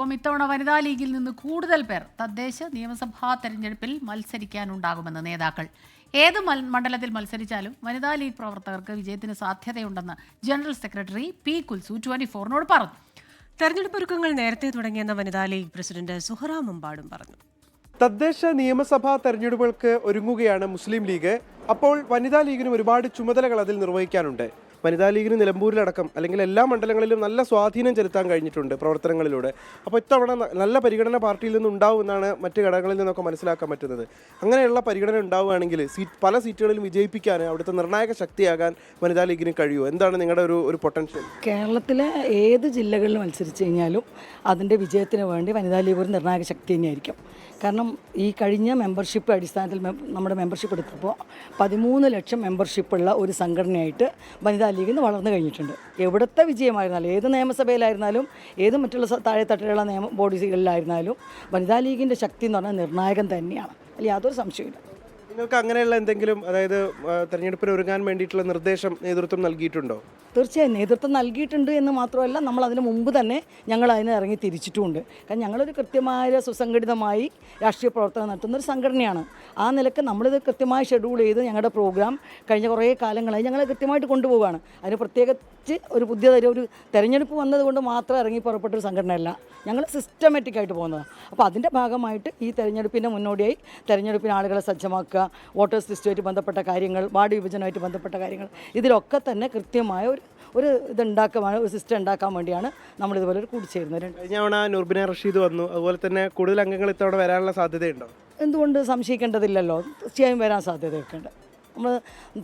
അപ്പം ഇത്തവണ വനിതാ ലീഗിൽ നിന്ന് കൂടുതൽ പേർ തദ്ദേശ നിയമസഭാ തെരഞ്ഞെടുപ്പിൽ മത്സരിക്കാനുണ്ടാകുമെന്ന് നേതാക്കൾ. ഏത് മൽ- മണ്ഡലത്തിൽ മത്സരിച്ചാലും വനിതാ ലീഗ് പ്രവർത്തകർക്ക് വിജയത്തിന് സാധ്യതയുണ്ടെന്ന് general secretary P Kulsu twenty ഫോറിനോട് പറഞ്ഞു. തെരഞ്ഞെടുപ്പ് ഒരുക്കങ്ങൾ നേരത്തെ തുടങ്ങിയെന്ന വനിതാ ലീഗ് പ്രസിഡന്റ് സുഹറ മുമ്പാടും പറഞ്ഞു. തദ്ദേശ നിയമസഭാ തെരഞ്ഞെടുപ്പുകൾക്ക് ഒരുങ്ങുകയാണ് മുസ്ലിം ലീഗ്. അപ്പോൾ വനിതാ ലീഗിനും ഒരുപാട് ചുമതലകൾ അതിൽ നിർവഹിക്കാനുണ്ട്. വനിതാ ലീഗിന് നിലമ്പൂരിലടക്കം അല്ലെങ്കിൽ എല്ലാ മണ്ഡലങ്ങളിലും നല്ല സ്വാധീനം ചെലുത്താൻ കഴിഞ്ഞിട്ടുണ്ട് പ്രവർത്തനങ്ങളിലൂടെ. അപ്പോൾ ഇത്തവണ നല്ല പരിഗണന പാർട്ടിയിൽ ഉണ്ടാവുമെന്നാണ് മറ്റ് ഘടകങ്ങളിൽ നിന്നൊക്കെ മനസ്സിലാക്കാൻ പറ്റുന്നത്. അങ്ങനെയുള്ള പരിഗണന ഉണ്ടാവുകയാണെങ്കിൽ സീറ്റ് പല സീറ്റുകളിലും വിജയിപ്പിക്കാൻ അവിടുത്തെ നിർണായക ശക്തിയാകാൻ വനിതാ ലീഗിന് കഴിയുമോ? എന്താണ് നിങ്ങളുടെ ഒരു ഒരു പൊട്ടൻഷ്യൽ? കേരളത്തിലെ ഏത് ജില്ലകളിൽ മത്സരിച്ച് കഴിഞ്ഞാലും അതിന്റെ വിജയത്തിന് വേണ്ടി വനിതാ ലീഗ് ഒരു നിർണായക ശക്തി തന്നെയായിരിക്കും. കാരണം ഈ കഴിഞ്ഞ മെമ്പർഷിപ്പ് അടിസ്ഥാനത്തിൽ നമ്മുടെ മെമ്പർഷിപ്പ് എടുത്തപ്പോൾ പതിമൂന്ന് ലക്ഷം മെമ്പർഷിപ്പുള്ള ഒരു സംഘടനയായിട്ട് വനിതാ ലീഗ് നിന്ന് വളർന്നു കഴിഞ്ഞിട്ടുണ്ട്. എവിടുത്തെ വിജയമായിരുന്നാലും ഏത് നിയമസഭയിലായിരുന്നാലും ഏത് മറ്റുള്ള താഴെത്തട്ടിലുള്ള നിയമ ബോഡീസുകളിലായിരുന്നാലും വനിതാ ലീഗിന്റെ ശക്തി എന്ന് പറഞ്ഞാൽ നിർണായകം തന്നെയാണ്. അല്ലെങ്കിൽ യാതൊരു സംശയമില്ല നിങ്ങൾക്ക് അങ്ങനെയുള്ള എന്തെങ്കിലും അതായത് തെരഞ്ഞെടുപ്പിന് ഒരുങ്ങാൻ വേണ്ടിയിട്ടുള്ള നിർദ്ദേശം നേതൃത്വം നൽകിയിട്ടുണ്ടോ? തീർച്ചയായും നേതൃത്വം നൽകിയിട്ടുണ്ട് എന്ന് മാത്രമല്ല നമ്മൾ അതിന് മുമ്പ് തന്നെ ഞങ്ങൾ അതിന് ഇറങ്ങി തിരിച്ചിട്ടുമുണ്ട്. കാരണം ഞങ്ങളൊരു കൃത്യമായ സുസംഘടിതമായി രാഷ്ട്രീയ പ്രവർത്തനം നടത്തുന്ന ഒരു സംഘടനയാണ്. ആ നിലയ്ക്ക് നമ്മളിത് കൃത്യമായി ഷെഡ്യൂൾ ചെയ്ത് ഞങ്ങളുടെ പ്രോഗ്രാം കഴിഞ്ഞ കുറേ കാലങ്ങളായി ഞങ്ങൾ കൃത്യമായിട്ട് കൊണ്ടുപോവുകയാണ്. അതിന് പ്രത്യേകിച്ച് ഒരു പുതിയ ഒരു തെരഞ്ഞെടുപ്പ് വന്നതുകൊണ്ട് മാത്രം ഇറങ്ങി പുറപ്പെട്ട ഒരു സംഘടനയല്ല. ഞങ്ങൾ സിസ്റ്റമാറ്റിക്കായിട്ട് പോകുന്നതാണ്. അപ്പോൾ അതിന്റെ ഭാഗമായിട്ട് ഈ തെരഞ്ഞെടുപ്പിന്റെ മുന്നോടിയായി തെരഞ്ഞെടുപ്പിന് ആളുകളെ സജ്ജമാക്കുക വോട്ടേഴ്സ് ലിസ്റ്റുമായിട്ട് ബന്ധപ്പെട്ട കാര്യങ്ങൾ വാർഡ് വിഭജനമായിട്ട് ബന്ധപ്പെട്ട കാര്യങ്ങൾ. ഇതിലൊക്കെ തന്നെ കൃത്യമായ ഒരു ഒരു ഇതുണ്ടാക്കാൻ ഒരു സിസ്റ്റം ഉണ്ടാക്കാൻ വേണ്ടിയാണ് നമ്മൾ ഇതുപോലെ ഒരു കൂടിച്ചേരുന്നത്. കഴിഞ്ഞ തവണ നൂർബിന റഷീദ് വന്നു. അതുപോലെ തന്നെ കൂടുതൽ അംഗങ്ങൾ ഇത്തവണ വരാനുള്ള സാധ്യതയുണ്ടോ? എന്തുകൊണ്ട് സംശയിക്കേണ്ടതില്ലല്ലോ. തീർച്ചയായും വരാൻ സാധ്യതയൊക്കെ ഉണ്ട്. നമ്മൾ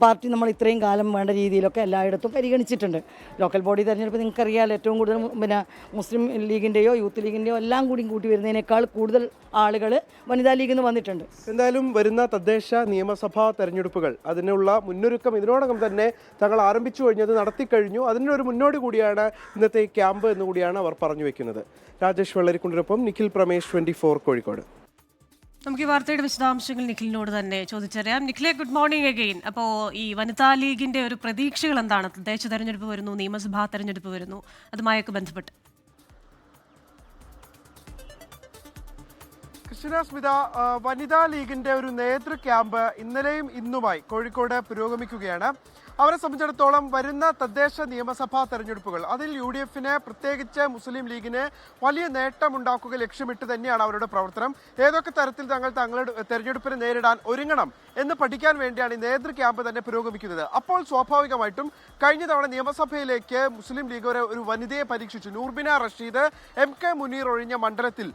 പാർട്ടി നമ്മൾ ഇത്രയും കാലം വേണ്ട രീതിയിലൊക്കെ എല്ലായിടത്തും പരിഗണിച്ചിട്ടുണ്ട്. ലോക്കൽ ബോഡി തെരഞ്ഞെടുപ്പ് നിങ്ങൾക്കറിയാലോ ഏറ്റവും കൂടുതൽ പിന്നെ മുസ്ലിം ലീഗിന്റെയോ യൂത്ത് ലീഗിന്റെയോ എല്ലാം കൂടി കൂട്ടി വരുന്നതിനേക്കാൾ കൂടുതൽ ആളുകൾ വനിതാ ലീഗിൽ നിന്ന് വന്നിട്ടുണ്ട്. എന്തായാലും വരുന്ന തദ്ദേശ നിയമസഭാ തെരഞ്ഞെടുപ്പുകൾ അതിനുള്ള മുന്നൊരുക്കം ഇതിനോടകം തന്നെ തങ്ങൾ ആരംഭിച്ചു കഴിഞ്ഞത് നടത്തിക്കഴിഞ്ഞു അതിന്റെ ഒരു മുന്നോടി കൂടിയാണ് ഇന്നത്തെ ക്യാമ്പ് എന്നുകൂടിയാണ് അവർ പറഞ്ഞു വെക്കുന്നത്. രാജേഷ് വെള്ളരിക്കുണ്ടിനൊപ്പം നിഖിൽ പ്രമേഷ് ട്വന്റി ഫോർ കോഴിക്കോട്. നമുക്ക് ഈ വാർത്തയുടെ വിശദാംശങ്ങൾ നിഖിലിനോട് തന്നെ ചോദിച്ചറിയാം. നിഖിലെ ഗുഡ് മോർണിംഗ് അഗെയിൻ അപ്പോൾ ഈ വനിതാ ലീഗിന്റെ ഒരു പ്രതീക്ഷകൾ എന്താണ്? തദ്ദേശ തെരഞ്ഞെടുപ്പ് വരുന്നു നിയമസഭാ തെരഞ്ഞെടുപ്പ് വരുന്നു അതുമായൊക്കെ ബന്ധപ്പെട്ട്. കൃഷ്ണ സ്മിത ആ, വനിതാ ലീഗിന്റെ ഒരു നേതൃ ക്യാമ്പ് ഇന്നലെയും ഇന്നുമായി കോഴിക്കോട് പുരോഗമിക്കുകയാണ്. അവരെ സംബന്ധിച്ചിടത്തോളം വരുന്ന തദ്ദേശ നിയമസഭാ തെരഞ്ഞെടുപ്പുകൾ അതിൽ യു ഡി എഫിന് പ്രത്യേകിച്ച് മുസ്ലിം ലീഗിന് വലിയ നേട്ടമുണ്ടാക്കുക ലക്ഷ്യമിട്ട് തന്നെയാണ് അവരുടെ പ്രവർത്തനം. ഏതൊക്കെ തരത്തിൽ തങ്ങൾ തങ്ങളുടെ തെരഞ്ഞെടുപ്പിനെ നേരിടാൻ ഒരുങ്ങണം എന്ന് പഠിക്കാൻ വേണ്ടിയാണ് ഈ നേതൃ ക്യാമ്പ് തന്നെ പുരോഗമിക്കുന്നത്. അപ്പോൾ സ്വാഭാവികമായിട്ടും കഴിഞ്ഞ തവണ നിയമസഭയിലേക്ക് മുസ്ലിം ലീഗ് ഒരു വനിതയെ പരീക്ഷിച്ചു. നൂർബിന റഷീദ് എം കെ മുനീർ ഒഴിഞ്ഞ മണ്ഡലത്തിൽ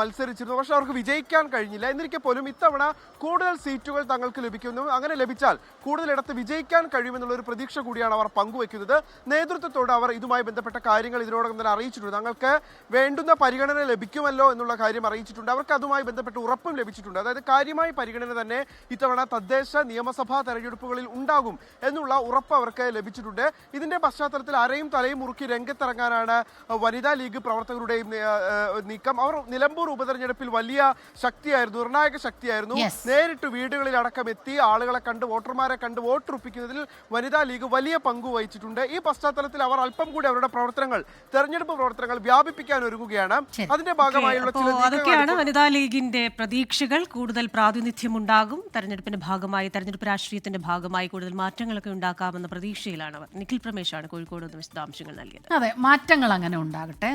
മത്സരിച്ചിരുന്നു. പക്ഷെ അവർക്ക് വിജയിക്കാൻ കഴിഞ്ഞില്ല. എന്നിരിക്കെ പോലും ഇത്തവണ കൂടുതൽ സീറ്റുകൾ തങ്ങൾക്ക് ലഭിക്കുന്നു. അങ്ങനെ ലഭിച്ചാൽ കൂടുതലിടത്ത് വിജയിക്കാൻ കഴിയുമെന്നുള്ള ഒരു പ്രതീക്ഷ കൂടിയാണ് അവർ പങ്കുവെക്കുന്നത് നേതൃത്വത്തോട് അവർ ഇതുമായി ബന്ധപ്പെട്ട കാര്യങ്ങൾ ഇതിനോടകം തന്നെ അറിയിച്ചിട്ടുണ്ട്. തങ്ങൾക്ക് വേണ്ടുന്ന പരിഗണന ലഭിക്കുമല്ലോ എന്നുള്ള കാര്യം അറിയിച്ചിട്ടുണ്ട്. അവർക്ക് അതുമായി ബന്ധപ്പെട്ട് ഉറപ്പും ലഭിച്ചിട്ടുണ്ട്. അതായത് കാര്യമായ പരിഗണന തന്നെ ഇത്തവണ തദ്ദേശ നിയമസഭാ തെരഞ്ഞെടുപ്പുകളിൽ ഉണ്ടാകും എന്നുള്ള ഉറപ്പ് അവർക്ക് ലഭിച്ചിട്ടുണ്ട്. ഇതിന്റെ പശ്ചാത്തലത്തിൽ അരയും തലയും മുറുക്കി രംഗത്തിറങ്ങാനാണ് വനിതാ ലീഗ് പ്രവർത്തകരുടെയും നീക്കം. അവർ നിലമ്പൂർ ഉപതെരഞ്ഞെടുപ്പിൽ വലിയ ശക്തിയായിരുന്നു നിർണായക ശക്തിയായിരുന്നു. നേരിട്ട് വീടുകളിൽ അടക്കം എത്തി ആളുകളെ കണ്ട് വോട്ടർമാരെ കണ്ട് വോട്ടുറപ്പിക്കുന്നതിൽ വനിതാ ലീഗ് വലിയ പങ്കു വഹിച്ചിട്ടുണ്ട്. ഈ പശ്ചാത്തലത്തിൽ അവർ അല്പം കൂടി അവരുടെ പ്രവർത്തനങ്ങൾ തെരഞ്ഞെടുപ്പ് പ്രവർത്തനങ്ങൾ വ്യാപിപ്പിക്കാൻ ഒരുങ്ങുകയാണ്. അതിന്റെ ഭാഗമായുള്ള ചില അതൊക്കെയാണ് വനിതാ ലീഗിന്റെ പ്രതീക്ഷകൾ. കൂടുതൽ പ്രാതിനിധ്യം ഉണ്ടാകും. തെരഞ്ഞെടുപ്പിന്റെ ഭാഗമായി തെരഞ്ഞെടുപ്പ് രാഷ്ട്രീയത്തിന്റെ ഭാഗമായി കൂടുതൽ മാറ്റങ്ങളൊക്കെ ഉണ്ടാക്കാമെന്ന പ്രതീക്ഷയിലാണ് അവർ. നിഖിൽ പ്രമേശാണ് കോഴിക്കോട് വിശദാംശങ്ങൾ നൽകിയത്. അതെ മാറ്റങ്ങൾ അങ്ങനെ ഉണ്ടാകട്ടെ.